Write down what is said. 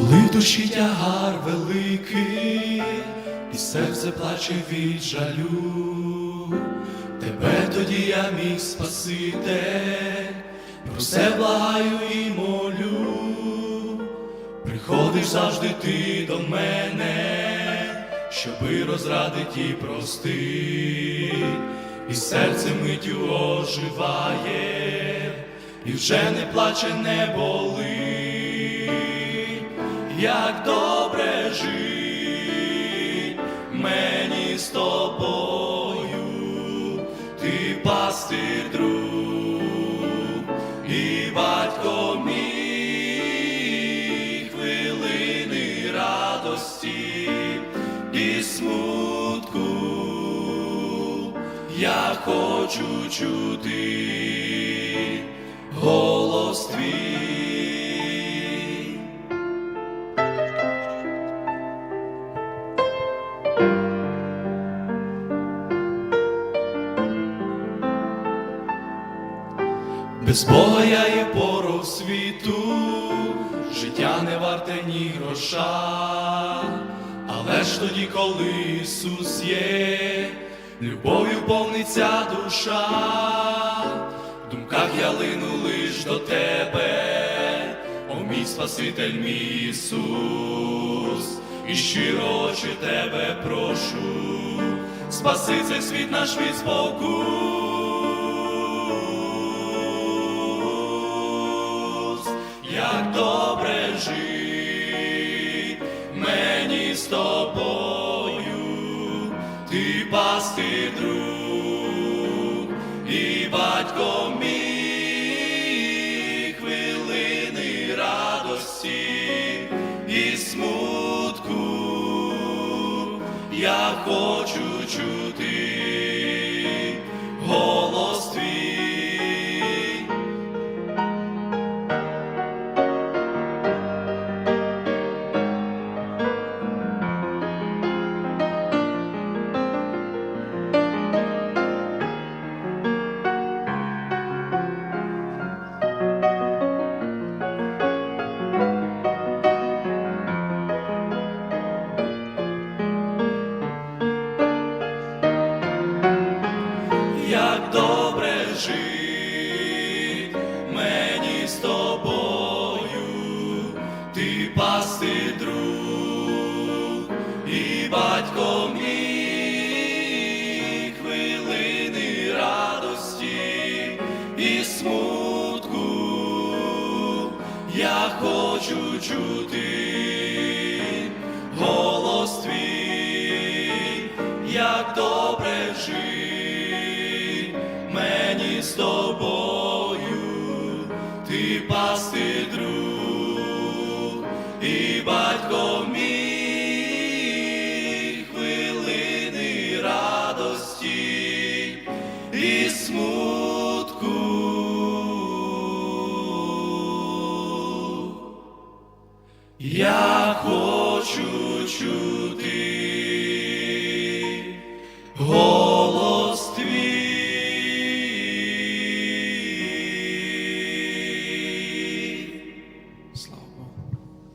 Коли душі тягар великий, і серце плаче від жалю, тебе тоді я мій спаситель, про все благаю і молю, приходиш завжди ти до мене, щоби розрадить і простить, і серце миттю оживає, і вже не плаче, не болить як добре жить мені з тобою, ти пастир друг і батько мій хвилини радості і смутку. Я хочу чути голос твій. Без Бога я є порох світу, життя не варте ні гроша, але ж тоді, коли Ісус є, любов'ю повниться душа, в думках я лину лиш до тебе, о мій Спаситель, мій Ісус, і щиро очі тебе прошу, спаси цей світ наш від спокус, як добре жить мені з тобою, ти пасти друг і батько мій хвилини радості і смутку. Я хочу чути як добре жить мені з тобою, ти пасти друг і батько мій хвилини радості і смутку. Я хочу чути мені з тобою, ти пасти друг і батько мій хвилини радості і смутку. Я хочу чути